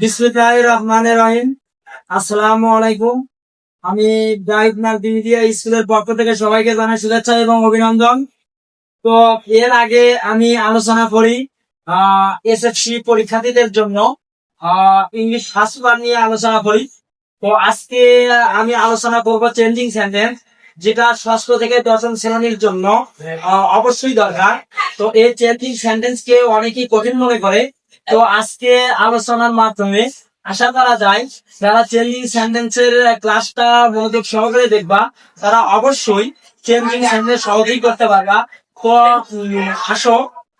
বিসমুল্লাহ রহমান রহিম। আসসালামু আলাইকুম। আমি জাহিদ মাল্টিমিডিয়া স্কুলের পক্ষ থেকে সবাইকে জানাই শুভেচ্ছা এবং অভিনন্দন। তো এর আগে আমি আলোচনা করি এসএসসি পরীক্ষার্থীদের জন্য ইংলিশ ফার্স্ট নিয়ে আলোচনা করি। তো আজকে আমি আলোচনা করব চেঞ্জিং সেন্টেন্স যেটা ষষ্ঠ থেকে দশম শ্রেণির জন্য অবশ্যই দরকার। তো এই চেঞ্জিং সেন্টেন্স কে অনেকেই কঠিন মনে করে। তো আজকে আলোচনার মাধ্যমে আশা করা যায় যারা চেঞ্জিং সেন্টেন্সের ক্লাসটা মনোযোগ সহকারে দেখবা তারা অবশ্যই চেঞ্জিং সেন্টেন্স সহজেই করতে পারবা। আসো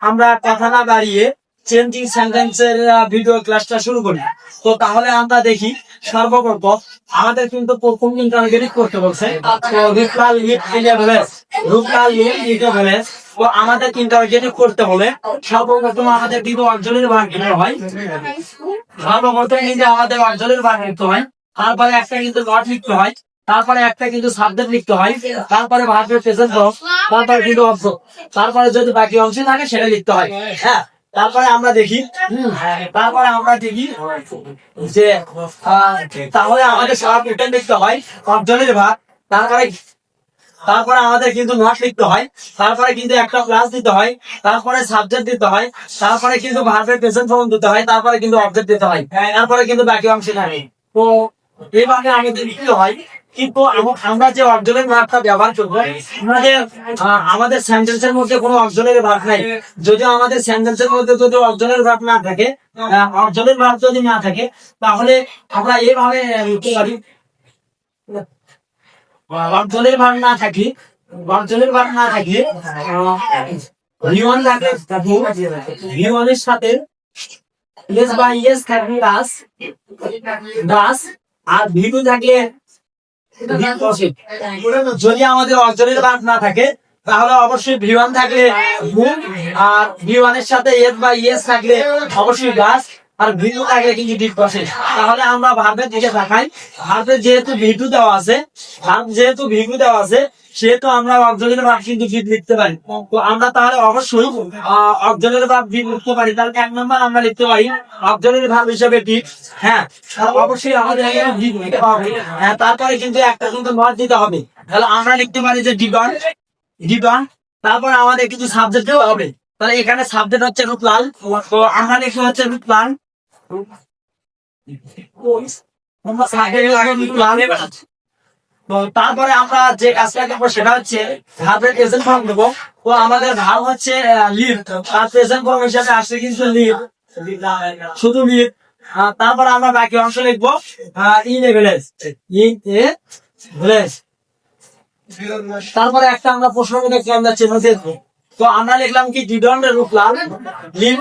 আমরা কথা না বাড়িয়ে চেঞ্জিং সেন্টেন্সের ভিডিও ক্লাসটা শুরু করি। তো তাহলে আমরা দেখি সর্বপ্রথম আমাদের কিন্তু প্রথম ইন্টারভিউ করতে বলছে রিপ্লাল লিড ইলেভেলেস রুপ্লাল লিড ইলেভেলেস তো আমাদের ইন্টারভিউ করতে হলে সর্বপ্রথম আমাদের কিন্তু অঞ্চলের ভাগ নিতে হয়। সর্বপ্রথম কিন্তু আমাদের অঞ্চলের ভাগ নিতে হয়। তারপরে একটা কিন্তু নট লিখতে হয়। তারপরে একটা কিন্তু সাবজেক্ট লিখতে হয়। তারপরে ভার্বের প্রেজেন্ট ফর্ম তারপরে কিন্তু অংশ। তারপরে যদি বাকি অংশ থাকে, সেটা লিখতে হয়। হ্যাঁ তারপরে আমরা দেখি তারপরে আমরা দেখি যে তাহলে আমাদের সব রিটার্ন লিখতে হয়। অঞ্চলের ভাগ তারপরে তারপরে আমাদের কিন্তু নোট লিখতে হয়, তারপরে কিন্তু একটা ক্লাস দিতে হয়, তারপরে সাবজেক্ট দিতে হয়, তারপরে কিন্তু ভার্বের প্রেজেন্ট ফর্ম দিতে হয়, তারপরে কিন্তু অবজেক্ট দিতে হয় তারপরে কিন্তু বাকি অংশ থাকে তো এইভাবে আমাদের লিখতে হয়, কিন্তু আমরা যে অর্জনের ভাগটা ব্যবহার করব, আমাদের আমাদের সেন্টেন্সের মধ্যে কোনো অর্জনের ভাগ নাই। যদি আমাদের সেন্টেন্সের মধ্যে যদি অর্জনের ভাগ না থাকে অর্জনের ভাগ যদি না থাকে, তাহলে আমরা এইভাবে লিখতে পারি। অঞ্চলের ভাগ না থাকি অঞ্চলের ভাগ না থাকি থাকে ভিওয়ানের সাথে ইয়েস বা ইয়েস থাকবে দাস দাস আর ভিটু থাকলে যদি আমাদের অঞ্চলের ভাগ না থাকে তাহলে অবশ্যই ভিওয়ান থাকলে আর ভিওয়ানের সাথে ইয়েস বা ইয়েস থাকলে অবশ্যই গাছ আর ভিটু থাকলে কিন্তু ডিপ বসে তাহলে আমরা ভাবের দিকে তাকাই। ভাবে যেহেতু ভিটু দেওয়া আছে ভাব যেহেতু ভিটু দেওয়া আছে, সেহেতু আমরা অঞ্চলের ভাগ কিন্তু ভিট লিখতে পারি। তো আমরা তাহলে অবশ্যই অঞ্চলের ভাব ভিট লিখতে পারি। তাহলে এক নম্বর আমরা লিখতে পারি অঞ্চলের ভাব হিসেবে ভিট হ্যাঁ অবশ্যই আমাদের হ্যাঁ তারপরে কিন্তু একটা কিন্তু নট দিতে হবে। তাহলে আমরা লিখতে পারি যে ডিডন ডিডন তারপর আমাদের কিছু সাবজেক্টও হবে। তাহলে এখানে সাবজেক্ট হচ্ছে রূপলাল। তো আমরা লিখে হচ্ছে রূপলাল। তারপরে আমরা যে কাজটা করব সেটা হচ্ছে ভাবের প্রেজেন্ট ফর্ম দেবো তো আমাদের ভাব হচ্ছে আসছে কিন্তু শুধু লিভ তারপর আমরা বাকি অংশ লিখব in a village in a village তারপরে একটা আমরা প্রশ্ন আমরা চিহ্ন দেখব। তো আমরা লিখলাম কি ডিডন্ড রূপলাল লিভ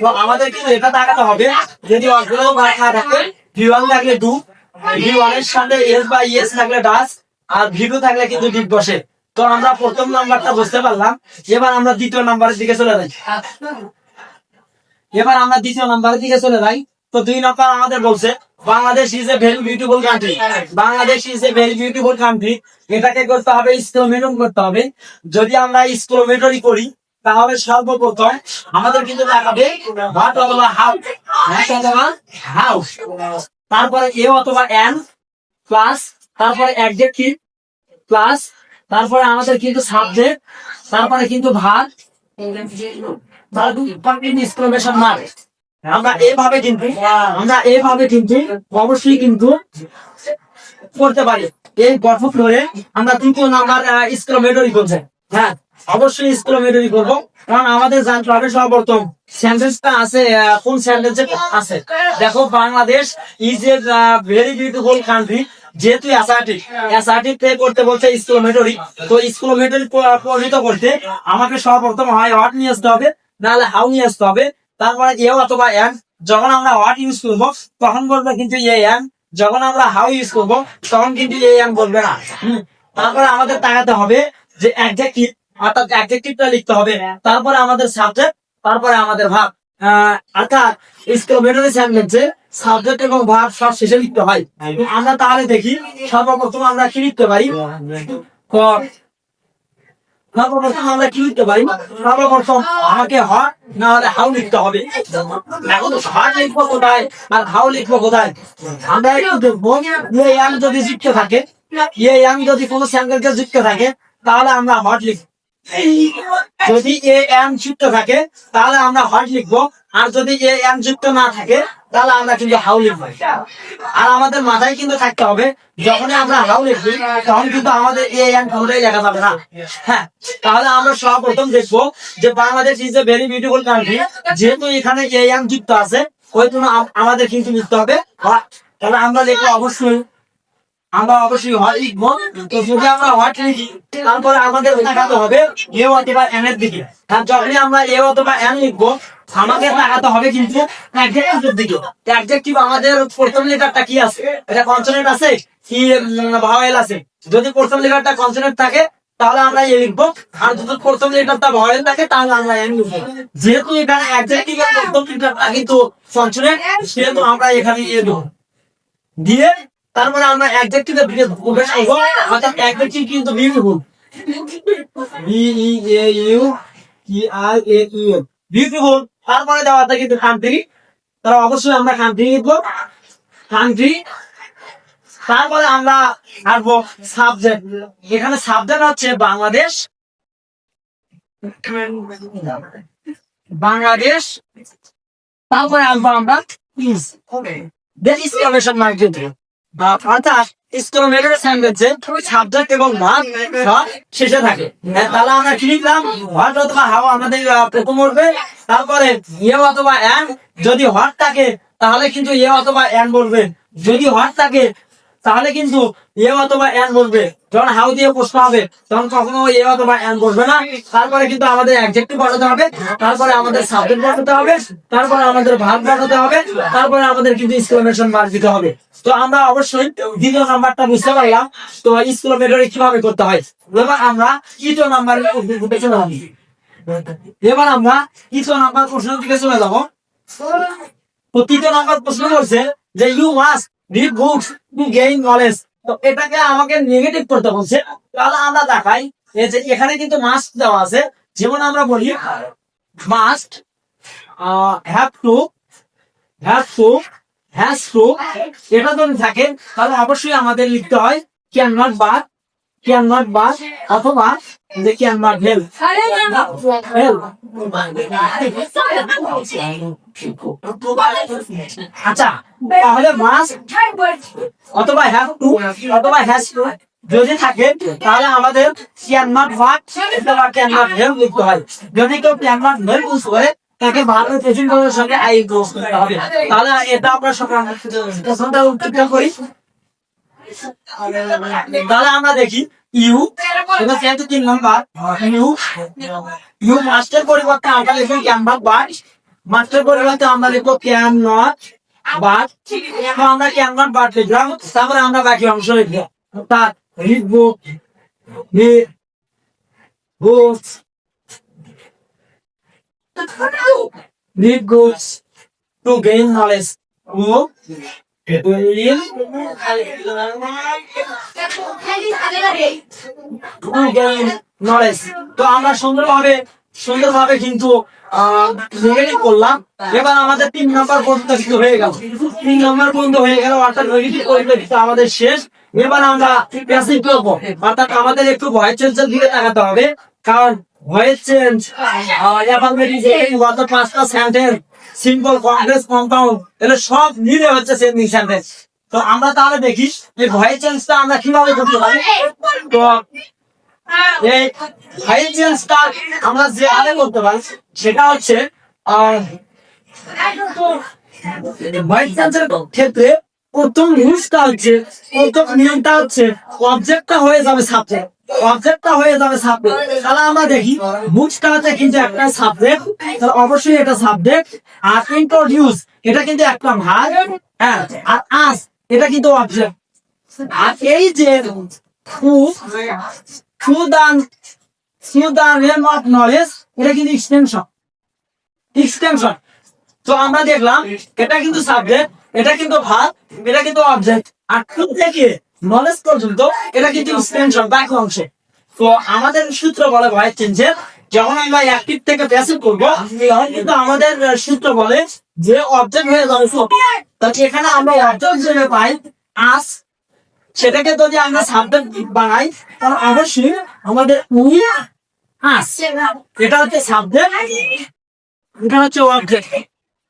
তো আমাদের কিন্তু এটা দেখাতে হবে, যদি অগ্রহ না থাকে থাকলে ডু ভিওয়ানের সাথে এস বা ইয়েস থাকলে ডাস আর ভিডু থাকলে কিন্তু ডিপ বসে। তো আমরা প্রথম নাম্বারটা বুঝতে পারলাম, এবার আমরা দ্বিতীয় নাম্বারের দিকে চলে যাই। এবার আমরা দ্বিতীয় নাম্বারের দিকে চলে যাই। তো দুই নম্বর আমাদের বলছে Bangladesh is a very beautiful country Bangladesh is a very beautiful country এটাকে করতে হবে স্টোমেটন করতে হবে। যদি আমরা স্টোমেটরি করি তাহলে সর্বপ্রথম আমাদের কিন্তু দেখাবে হোয়াট অথবা হাউ হোয়াট অথবা হাউ তারপরে এ অথবা এন প্লাস তারপরে অ্যাডজেক্টিভ প্লাস তারপরে আমাদের কিন্তু সাবজেক্ট তারপরে কিন্তু ভাগ এক্সক্লেমেশন মার্ক আমরা এভাবে কিন্তু, আমরা এভাবে কিন্তু অবশ্যই কিন্তু করতে পারি। এই ফ্লোরে আমরা করছে হ্যাঁ অবশ্যই করব। কারণ আমাদের জানতে হবে সর্বপ্রথম আছে কোন আছে? দেখো, Bangladesh is a very beautiful country যেহেতু অ্যাসার্টিক অ্যাসার্টিক প্লে করতে বলছে স্ক্রোমেটরি তো স্ক্রোমেটরি পরিণত করতে আমাকে সর্বপ্রথম হয় হট নিয়ে আসতে হবে? নাহলে হাউ নিয়ে আসতে হবে? তারপরে এ অথবা এন যখন আমরা হোয়াট ইউজ করব তখন বলবে কিন্তু এ এন যখন আমরা হাউ ইউজ করব তখন কিন্তু এ এন বলবে না। তারপরে আমাদের তাকাতে হবে যে অ্যাডজেক্টিভ অর্থাৎ অ্যাডজেক্টিভটা লিখতে হবে। তারপরে আমাদের সাবজেক্ট তারপরে আমাদের ভাব আহ, অর্থাৎ স্ক্রোমেটরি সেন্টেন্সে সাবজেক্ট এবং ভাব সব শেষে লিখতে হয়। আমরা তাহলে দেখি সর্বপ্রথম আমরা কি লিখতে পারি ক সর্বপ্রথম আমরা কি লিখতে পারি সর্বপ্রথম না হলে লিখতে হবে? হট লিখব কোথায়? আর লিখব কোথায়? আমরা দেখব যে যদি থাকে ইয়ে ইয়াং যদি কোনো স্যাঙ্গেলকে যুক্ত থাকে, তাহলে আমরা হট লিখব। যদি এ এম যুক্ত থাকে, তাহলে আমরা হট লিখব। আর যদি এ এম যুক্ত না থাকে, তাহলে আমরা কিন্তু হাউ লিখব। আর আমাদের মাথায় কিন্তু থাকতে হবে, যখনই আমরা হাউ লিখবি তখন কিন্তু আমাদের এ এম কোনোটাই লেখা যাবে না। হ্যাঁ তাহলে আমরা সর্বপ্রথম দেখব যে Bangladesh is a very beautiful country যেহেতু এখানে এ এম যুক্ত আছে, ওই জন্য আমাদের কিন্তু লিখতে হবে। তাহলে আমরা লিখব অবশ্যই আমরা অবশ্যই হট লিখব। তো যদি আমরা হট লিখি তারপরে আমাদের তাকাতে হবে এ অথবা এন এর দিকে। আর যখনই আমরা এ অথবা এন লিখব, আমাদের তাকাতে হবে কিন্তু অ্যাডজেক্টিভের দিকে। অ্যাডজেক্টিভ আমাদের প্রথম লেটারটা কি আছে? এটা কনসোনেন্ট আছে? কি ভাওয়েল আছে? যদি প্রথম লেটারটা কনসোনেন্ট থাকে, তাহলে আমরা এ লিখব। আর যদি প্রথম লেটারটা ভাওয়েল থাকে, তাহলে আমরা এন লিখব। যেহেতু এখানে অ্যাডজেক্টিভের প্রথম লেটারটা কিন্তু কনসোনেন্ট সেহেতু আমরা এখানে এ দেবো দিয়ে তারপরে আমরা অ্যাডজেক্টিভের দিকে প্রবেশ করব অর্থাৎ অ্যাডজেক্টিভ কিন্তু beautiful B E A U T R A U beautiful তারপরে দেওয়াটা কিন্তু কান্ট্রি তারা অবশ্যই আমরা কান্ট্রি লিখব। কান্ট্রি তারপরে আমরা আসব সাবজেক্ট এখানে সাবজেক্ট হচ্ছে বাংলাদেশ। বাংলাদেশ। তারপরে আসব আমরা দেন ইসলামেশন মার্কেট স্যান্ডউইচে সাবজেক্ট এবং শেষে থাকে। তাহলে আমরা অথবা হাওয়া আমাদের তারপরে অথবা যদি হট থাকে, তাহলে কিন্তু ইয়ে অথবা এন বলবে। যদি হট থাকে তাহলে কিন্তু যখন হাউ দিয়ে প্রশ্ন হবে, তখন কখনো এ অথবা এন বসবে না। তারপরে কিন্তু আমাদের অ্যাডজেক্টিভ বসাতে হবে, তারপরে আমাদের সাবজেক্ট বসাতে হবে, তারপরে আমাদের ভাব বসাতে হবে, তারপরে আমাদের কিন্তু এক্সক্লেমেশন মার্ক দিতে হবে। তো আমরা অবশ্যই দ্বিতীয় নাম্বারটা বুঝতে পারলাম। তো এক্সক্লেমেটরি কীভাবে করতে হয়? এবার আমরা তৃতীয় নাম্বার এবার আমরা তৃতীয় নাম্বার প্রশ্ন দিকে চলে যাব। তৃতীয় নাম্বার প্রশ্ন করছে যে you must read books gain knowledge তো এটাকে আমাকে নেগেটিভ করতে বলছে। তাহলে আমরা দেখাই যে এখানে কিন্তু মাস্ট দেওয়া আছে। যেমন আমরা বলি must have to have to has to এটা যদি থাকে, তাহলে অবশ্যই আমাদের লিখতে হয় ক্যান নট বা অথবা যে হেল্প আচ্ছা তাহলে মাস্ট অথবা হ্যাভ টু অথবা হ্যাজ টু যদি থাকে তাহলে আমাদের ক্যান নট ওয়াট অথবা ক্যান নট হেল্প লিখতে হয় যদি কেউ ক্যান নট হেল্প ইউজ করে তাকে ভালো করার সঙ্গে আই ইউজ করতে হবে তাহলে এটা আমরা সকাল করি তাহলে আমরা দেখি। ইউ যেহেতু তিন নাম্বার। ইউ ইউ মাস্টার পরিবর্তে আমরা লিখব নট বাট মাস্টার পরিবর্তে আমরা লিখব ক্যান নট বাট আমরা ক্যান নট লিখলাম। তারপরে আমরা বাকি অংশ লিখব। অর্থাৎ read book read books read books to gain তো আমরা কিন্তু করলাম এবার আমাদের তিন নাম্বার পর্যন্ত হয়ে গেল তিন নাম্বার পর্যন্ত হয়ে গেল। আমাদের শেষ এবার আমরা অর্থাৎ আমাদের একটু ভয়েস চেঞ্জের দিকে তাকাতে হবে কারণ ভয়েস চেঞ্জ পাঁচটা সিম্পল কমপ্লেক্স কম্পাউন্ড এগুলো সব মিলে হচ্ছে সেন্ডিং সেন্টেন্স তো। আমরা তাহলে দেখি, এই ভয়েস চেঞ্জটা আমরা কীভাবে করতে পারি? তো এই ভয়েস চেঞ্জটা আমরা যে আগে করতে পারি, সেটা হচ্ছে ভয়েস চেঞ্জের ক্ষেত্রে প্রথম রুলসটা হচ্ছে, প্রথম নিয়মটা হচ্ছে অবজেক্টটা হয়ে যাবে সাবজেক্ট অবজেক্টটা হয়ে যাবে সাবজেক্ট তাহলে আমরা দেখি বুকসটা কিন্তু একটা সাবজেক্ট তাহলে অবশ্যই এটা সাবজেক্ট আর ইন্ট্রোডিউস এটা কিন্তু একটা ভাগ হ্যাঁ আর আস এটা কিন্তু অবজেক্ট আর এই যে টু টু দান দান রেম অফ নলেজ এটা কিন্তু এক্সটেনশন এক্সটেনশন তো আমরা দেখলাম এটা কিন্তু সাবজেক্ট এটা কিন্তু ভাগ এটা কিন্তু অবজেক্ট আর টু থেকে নলেজ পর্যন্ত এটা কিন্তু এক্সটেনশন বাকি অংশে। তো আমাদের সূত্র বলে ভয়েস চেঞ্জের যখন আমরা অ্যাক্টিভ থেকে প্যাসিভ করব তখন কিন্তু আমাদের সূত্র বলে যে অবজেক্ট হয়ে যাবে তাহলে এখানে আমরা অবজেক্ট হিসেবে পাই আস সেটাকে যদি আমরা সাবজেক্ট বানাই, তাহলে অবশ্যই আমাদের উই আস এটা হচ্ছে সাবজেক্ট এটা হচ্ছে অবজেক্ট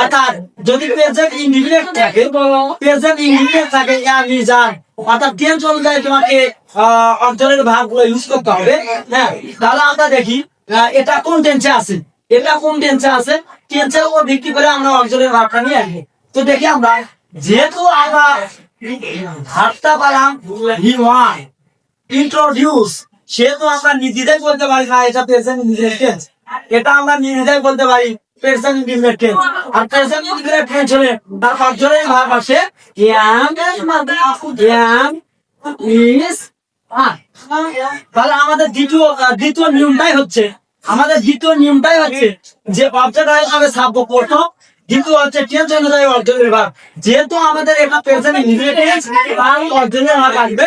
অর্থাৎ যদি প্রেজেন্ট ইনডিফিনিট থাকে প্রেজেন্ট ইনডিফিনিট থাকে, ইয়া নিজান। অর্থাৎ তোমাকে অঞ্চলের ইউজ করতে হবে হ্যাঁ? তাহলে আমরা দেখি এটা কোন টেন্সে আছে? এটা কোন টেন্সে আছে? টেন্সের উপর ভিত্তি করে আমরা অঞ্চলের ভাগটা নিয়ে আসব। তো দেখি আমরা, যেহেতু আমরা ভাগটা পালাম হি ইন্ট্রোডিউস সেহেতু আমরা নির্দ্বিধায় বলতে পারি না এটা প্রেজেন্ট ইনডিফিনিট টেন্স এটা আমরা নির্দ্বিধায় বলতে পারি। আমাদের দ্বিতীয় নিয়মটাই হচ্ছে দ্বিতীয় হচ্ছে যে অবজেক্ট হয়ে দ্বিতীয় হচ্ছে অনুযায়ী অর্জনের ভাগ যেহেতু আমাদের এটা ইনডিফিনিট আর অর্জনের ভাগ আসবে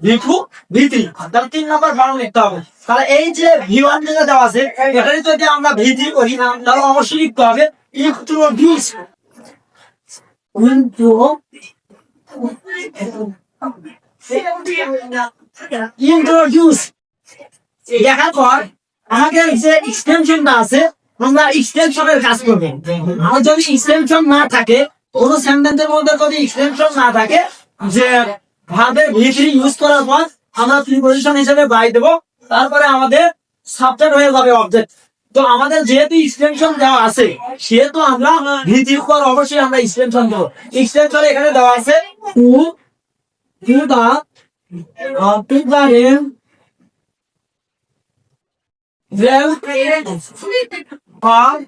ওয়ান ভি টু তাহলে তিন নম্বর লিখতে হবে। তাহলে এই যে ভি ওয়ান যেটা দেওয়া আছে এখানে যদি আমরা ভি থ্রি করি তাহলে অবশ্যই লিখতে হবে ইন্ট্রোডিউস ইন্ট্রো ইন্ট্রোডিউস দেখার পর আমাদের যে এক্সটেনশনটা আছে আমরা এক্সটেনশনের কাজ করব। আর যদি এক্সটেনশন না থাকে কোন সেন্টেন্সের মধ্যে যদি এক্সটেনশন না থাকে যে ভাবে ভিতরি ইউজ করার পর আমরা প্রিপোজিশন হিসেবে বাই দেবো। তারপরে আমাদের সাবজেক্ট হয়ে যাবে অবজেক্ট তো আমাদের যেহেতু এক্সটেনশন দেওয়া আছে সেহেতু আমরা ভিত্তির উপর অবশ্যই আমরা এক্সটেনশন দেবো। এক্সটেনশন এখানে দেওয়া আছে to to the to the or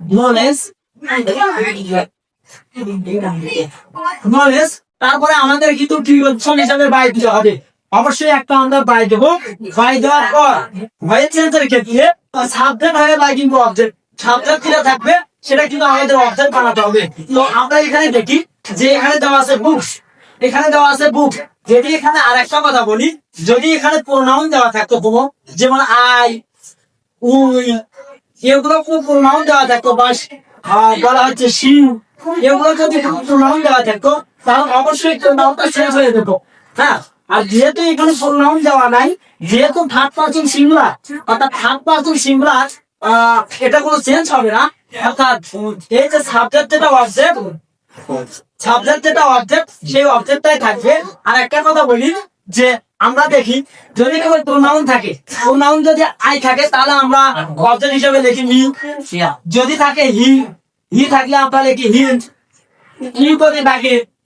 knowledge, knowledge, তারপরে আমাদের কিন্তু প্রিপোজিশন হিসাবে বাই দিতে হবে। অবশ্যই একটা আমরা বাই দেবো। বাই দেওয়ার পর ভয়েস চেঞ্জের ক্ষেত্রে সাবজেক্ট হয়ে বাই কিন্তু অবজেক্ট সাবজেক্ট থাকবে, সেটা কিন্তু আমাদের অবজেক্ট বানাতে হবে। তো আমরা এখানে দেখি যে এখানে দেওয়া আছে বুকস এখানে দেওয়া আছে বুক যদি এখানে আর একটা কথা বলি, যদি এখানে প্রোনাউন দেওয়া থাকতো কোনো যেমন আই, উই, এগুলো খুব প্রোনাউন দেওয়া থাকতো বা বলা হচ্ছে শিউ। এগুলো যদি প্রোনাউন দেওয়া থাকতো তাহলে অবশ্যই প্রোনাউনটা শেষ হয়ে যেত। হ্যাঁ আর যেহেতু এখানে প্রোনাউন দেওয়া নাই যেহেতু থার্ড পার্সন সিঙ্গুলার অর্থাৎ থার্ড পার্সন সিঙ্গুলার এটা কোনো চেঞ্জ হবে না। অর্থাৎ এই যে সাবজেক্ট যেটা অবজেক্ট সাবজেক্ট যেটা অবজেক্ট সেই অবজেক্টটাই থাকবে। আর একটা কথা বলি যে আমরা দেখি যদি কেবল প্রোনাউন থাকে প্রোনাউন যদি আই থাকে তাহলে আমরা অবজেক্ট হিসেবে লিখি মি যদি থাকে হি হি থাকলে আমরা লিখি হি হি যদি থাকে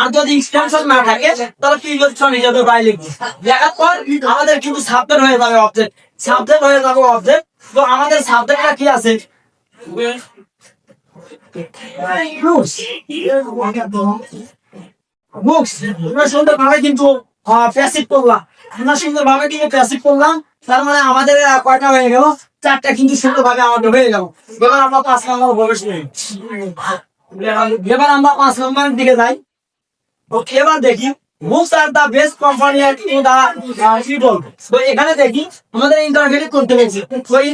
আর যদি এক্সটেনশন না থাকে, তাহলে প্রিপোজিশন হিসেবে বাই লিখব। লেখার পর আমাদের কিন্তু সাবজেক্ট হয়ে যাবে অবজেক্ট সাবজেক্ট হয়ে যাবে অবজেক্ট তো আমাদের সাবজেক্টটা কি আছে? আমরা প্যাসিভ প্যাসিভ তার মানে আমাদের কয়টা হয়ে গেল? চারটা কিন্তু সুন্দর ভাবে আমাদের হয়ে গেল। এবার আমরা পাঁচ নম্বর প্রবেশ এবার আমরা পাঁচ নম্বরের দিকে যাই। এবার দেখি আর দ্য বেস্ট কোম্পানি দা তো এখানে দেখি আমাদের করতে গেছি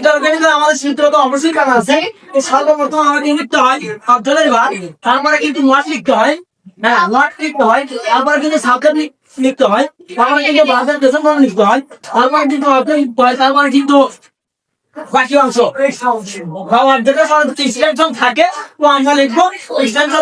তো আমাদের সূত্র তো অবশ্যই কাজ আছে। সর্বপ্রথম আমাকে লিখতে হয় তারপরে কিন্তু মাস লিখতে হয়। হ্যাঁ লিখতে হয়। তারপরে কিন্তু সাবজেক্ট লিখতে হয়। তারপরে কিন্তু পেছন লিখতে হয়। তারপরে কিন্তু তারপরে কিন্তু বাকি অংশ। থাকে। তো আমরা লিখব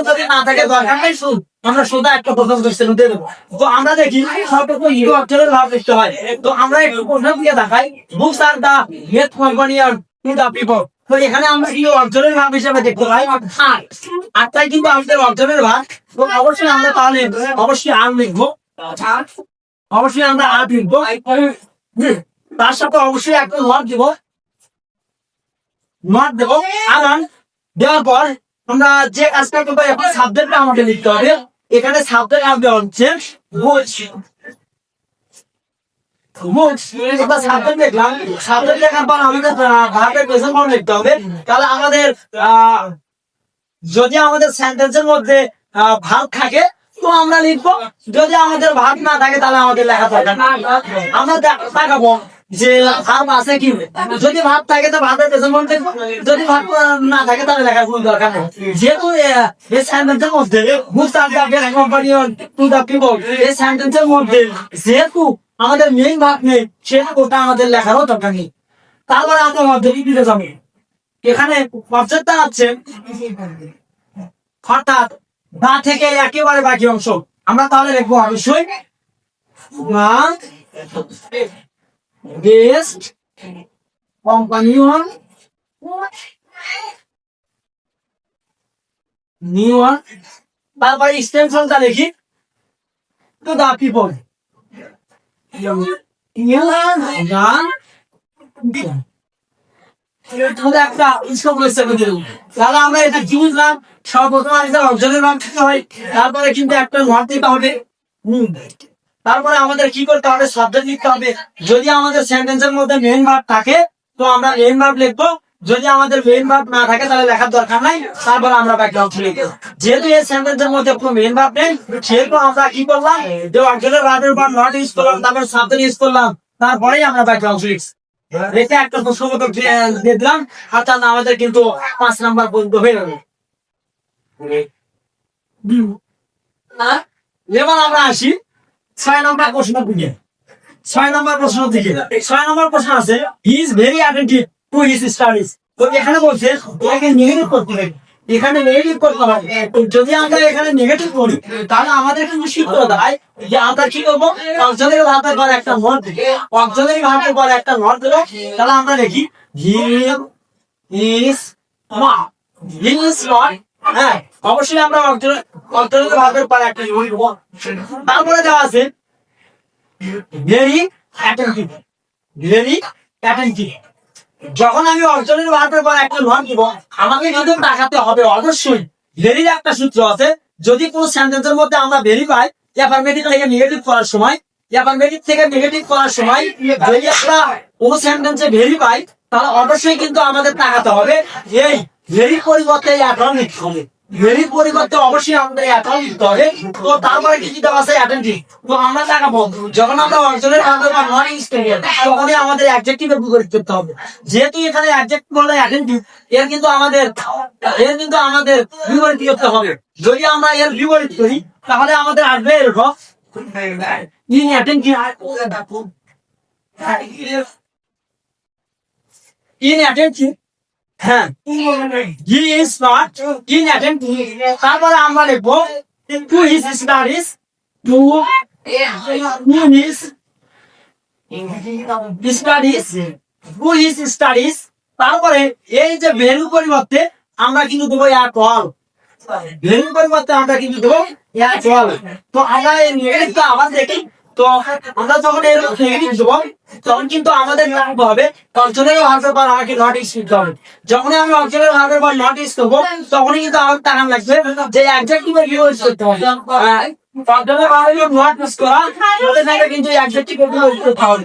যদি না থাকে, দরকার নেই সুদ আমরা সোজা একটা প্রথম কোশ্চেন দিয়ে দেবো। তো আমরা দেখি সর্বপ্রথম ইউ অক্ষরের ভাব লিখতে হয়। তো আমরা একটু প্রথম দিয়ে দেখাই books are the head company are to the people তো এখানে আমরা ইউ অক্ষরের ভাব হিসেবে দেখতে পাই? আট। আমাদের অক্ষরের ভাব তো অবশ্যই আমরা তাহলে অবশ্যই আর লিখব। অবশ্যই আমরা আর লিখব। তার সাথে অবশ্যই একটা লট দিব। নট দেবো। দেওয়ার পর আমরা যে কাজটা করব, এখন সাবজেক্টটা আমাকে লিখতে হবে। এখানে সাবজেক্ট আসবে আমাদের যদি আমাদের সেন্টেন্সের মধ্যে ভাব থাকে, তো আমরা লিখব। যদি আমাদের ভাব না থাকে, তাহলে আমাদের লেখা থাকে আমরা দেখাবো। যে ভাব আছে কি যদি ভাব থাকে তো ভাবের পেছন মনে যদি ভাব না থাকে তাহলে লেখার কোনো দরকার নেই। যেহেতু এই সেন্টেন্সের মধ্যে মুস্তাক কোম্পানি টু দা পিপল এই সেন্টেন্সের মধ্যে যেহেতু আমাদের মেইন ভাব নেই সেহেতু ওটা আমাদের লেখারও দরকার নেই। তারপরে আমরা মধ্যে দিতে যাব এখানে অবজেক্টটা আছে, অর্থাৎ দা থেকে একেবারে বাকি অংশ। আমরা তাহলে লিখব অবশ্যই best company one new one তারপরে এক্সটেনশনটা লিখি টু দা পিপল একটা ইনস্টল করতে তাহলে আমরা এটা কি বুঝলাম? সর্বপ্রথম আমাদের ভাগ দিতে হয়। তারপরে কিন্তু একটা নোট দিতে হবে। হুম। তারপরে আমাদের কি করতে হবে? সাবজেক্ট লিখতে হবে। যদি আমাদের সেন্টেন্সের মধ্যে মেন ভাব থাকে তো আমরা মেন ভাব লিখব। যদি আমাদের মেন ভাব না থাকে তাহলে লেখার দরকার নাই। তারপরে আমরা বাকি অংশ লিখব যেহেতু এই সেন্টেন্সের মধ্যে কোনো মেন ভাব নেই সেহেতু আমরা কি করলাম? যে অর্জনের ভাবের উপর নট ইউজ করলাম তারপর সাবজেক্ট ইউজ করলাম। তারপরেই আমরা বাকি অংশ লিখছি রেখে একটা প্রশ্নবোধক দিয়ে দিলাম। আর তাহলে আমাদের কিন্তু পাঁচ নাম্বার পর্যন্ত হয়ে যাবে। আর এবার আমরা আসি। ছয় নম্বর প্রশ্ন দিকে ছয় নম্বর প্রশ্ন দিকে ছয় নম্বর প্রশ্ন আছে he is very attentive to his studies তো এখানে বলছে এটাকে নেগেটিভ করতে হবে। এখানে নেগেটিভ করতে হবে। যদি আমরা এখানে নেগেটিভ করি, তাহলে আমাদের কিন্তু সূত্র দেয় যে আমরা কি করব? অঞ্চলের ভাতের পর একটা নোট অঞ্চলের ভাতের পর একটা নোট দেবো। তাহলে আমরা দেখি he is not he is not হ্যাঁ অবশ্যই আমরা অঞ্চলের ভাতের পর একটা তারপরে দেওয়া আছে যখন আমি অর্জনের ভাতের পর একটা দিব আমাকে কিন্তু টাকাতে হবে অবশ্যই। ভেরির একটা সূত্র আছে, যদি কোন সেন্টেন্সের মধ্যে আমরা ভেরি পাই অ্যাফার্মেটিভ থেকে নেগেটিভ করার সময় অ্যাফার্মেটিভ থেকে নেগেটিভ করার সময়, যদি আমরা কোন সেন্টেন্সে ভেরি পাই, তাহলে অবশ্যই কিন্তু আমাদের টাকাতে হবে, এই ভেরির পরিবর্তে অ্যাটর্ন লিখতে হবে ভেরির পরিবর্তে অবশ্যই আমাদের অ্যাটর্ন লিখতে হবে। তো তারপরে কি কি দেওয়া আছে? অ্যাটেন্টিভ তো আমরা টাকা টাকাবো যখন আমরা অর্জনের পর নন ইনস্টেন্ট তখনই আমাদের অ্যাডজেক্টিভের বিপরীত করতে হবে। যেহেতু এখানে অ্যাডজেক্টিভ বলে অ্যাটেন্টিভ এর কিন্তু আমাদের, এর কিন্তু আমাদের বিপরীত করতে হবে। যদি আমরা এর বিপরীত করি, তাহলে আমাদের আসবে এরকম। ইন অ্যাটেন্টিভ ইন অ্যাটেন্টিভ হ্যাঁ। ইজ তারপরে আমরা হিজ স্টাডিজ তারপরে এই যে ভ্যালু পরিবর্তে আমরা কিন্তু দেবো এক অল ভ্যালু পরিবর্তে আমরা কিন্তু দেবো এক অল তো আমরা এই নেগেটিভটা আবার দেখি। তো আমরা যখন এর থেকে দেবো তখন কিন্তু আমাদের লাগবে হবে অঞ্চলের ভাবের পর আমাকে নট ইউজ হবে। যখন আমি অঞ্চলের ভাবের পর নট ইউজ করব তখনই কিন্তু আমার টাকা লাগবে। যে অ্যাডজেক্টিভের ইউজ করতে হবে কিন্তু ইউজ করতে হবে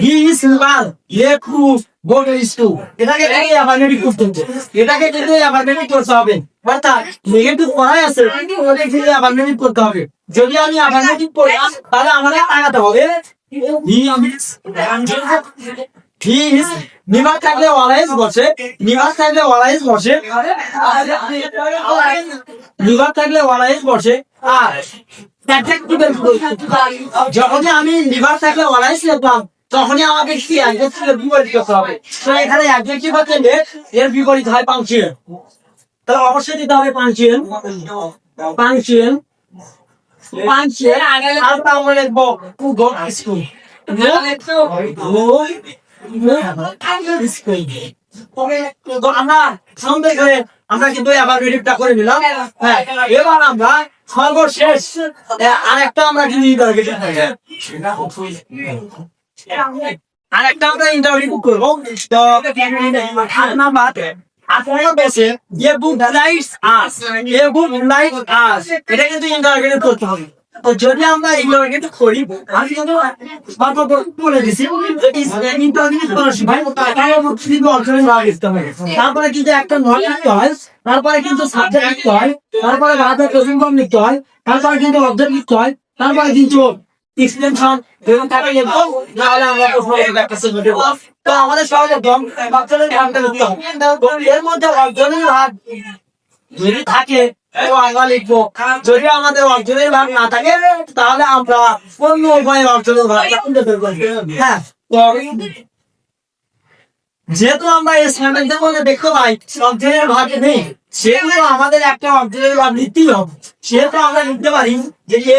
হি ইজ ওয়াল লে প্রুফ গো টু স্কুল এটাকে এটাকে আবার মেট্রিক করতে এটাকে আবার মেট্রিক করতে হবে। অর্থাৎ নেগেটিভ আছে আবার মেট্রিক করতে হবে। যদি আমি মেট্রিক পড়ি, তাহলে আমাদের আগাতে হবে। হি ইজ ইজ থাকলে ওয়ালাইজ বসে থাকলে বসে। থাকলে বসে। আর, যখনই আমি লিভার থাকলে ওয়ালাইজ লিখলাম তখনই আমাকে কি অ্যাডজেক্টিভের বিপরীত করতে হবে। এখানে অ্যাডজেক্টিভ হচ্ছে লেট এর বিপরীত হয় পাংচুয়াল তাহলে অবশ্যই দিতে হবে পাংচুয়াল পাংচুয়াল আর আমরা কিন্তু রিডিপটা করে নিলাম। হ্যাঁ এবার আমরা সর্বশেষ আর একটা আমরা আর একটা আমরা ইন্টারভিউ করব তো এ বুক হবে তারপরে কিন্তু একটা নয় লিখতে হয় তারপরে কিন্তু সাবজেক্ট লিখতে হয় তারপরে প্রসঙ্গম লিখতে হয় তারপরে কিন্তু অবজেক্ট লিখতে হয় তারপরে কিন্তু ভাগ যদি থাকে যদি আমাদের অর্জনের ভাগ না থাকে, তাহলে আমরা অন্য উপায়ে অর্জনের ভাগ হ্যাঁ যেহেতু আমরা এই সেন্টেন্সের মধ্যে দেখতে পাই অর্জনের ভাগ নেই, সেহেতু আমাদের একটা অর্জনের ভাগ নিতেই হবে। সেহেতু আমরা লিখতে পারি যে এ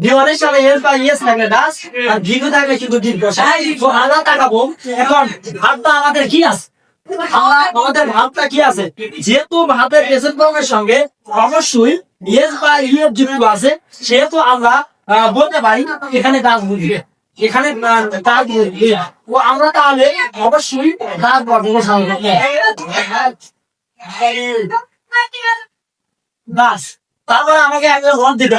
ভি ওয়ানের সাথে এস বাই এস থাকলে দাস, আর ভিডু থাকলে কিন্তু দীর্ঘ তো আমরা তাকাবো এখন ভাবটা আমাদের কি আছে? আমাদের ভাবটা কি আছে? যেহেতু ভাতের প্রেজেন্ট ফর্মের সঙ্গে অবশ্যই ইয়েস বা ইয়ের যুক্ত আছে, সেহেতু আমরা বলতে পারি, এখানে দাস বুঝবে। এখানে দাস বুঝবে। ও আমরা তাহলে অবশ্যই দাস বর্গ সামনে দাস, তারপরে আমাকে একটা ঘর দিতে।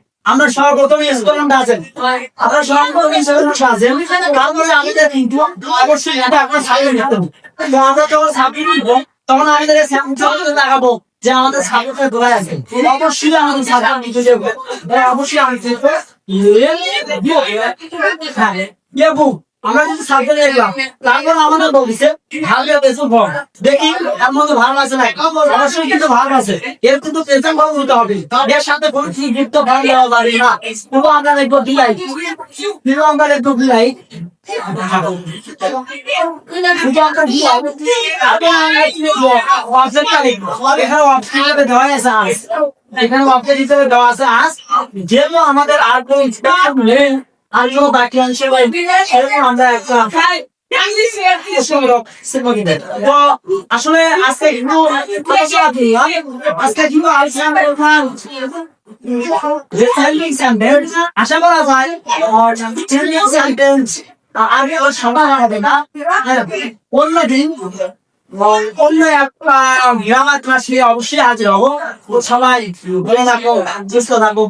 আমরা সর্বপ্রথম করলাম ডাজেন আমরা সর্বপ্রথম করলাম ডাজেন তারপরে আমাদের কিন্তু অবশ্যই এটা আপনার সাইডে নিতে তো আমরা যখন সাবমিট দিব তখন আমি আমাদের স্যামসাং লাগাবো যে আমাদের সাবমিটে ধরে আছে অবশ্যই আমাদের সাবমিট নিতে যাবে অবশ্যই আমি দেখব হ্যাঁ ইয়ে বুক আমরা যদি লিখলাম তারপর আমাদের বলছে ভালো দেখি, এর মধ্যে ভালো আছে না অবশ্যই কিন্তু ভালো আছে। এর কিন্তু পেছন হতে হবে। এর সাথে যুক্ত দেওয়া না। তবু আমরা লিখব দিলাই আমরা লিখব দিলাই এখানে হিসেবে আমাদের আর আর বাকি অংশ আমরা একটা তো আসলে আজকে আজকে আলোচনা করলাম রিসাইলিং সেন্টেন্স আশা করা যায় রিসাইলিং ওর সমাধান হবে না অন্যদিন অন্য একটা গ্রামার ক্লাসে অবশ্যই হাজির হব। সবাই ভালো থাকো সুস্থ থাকো।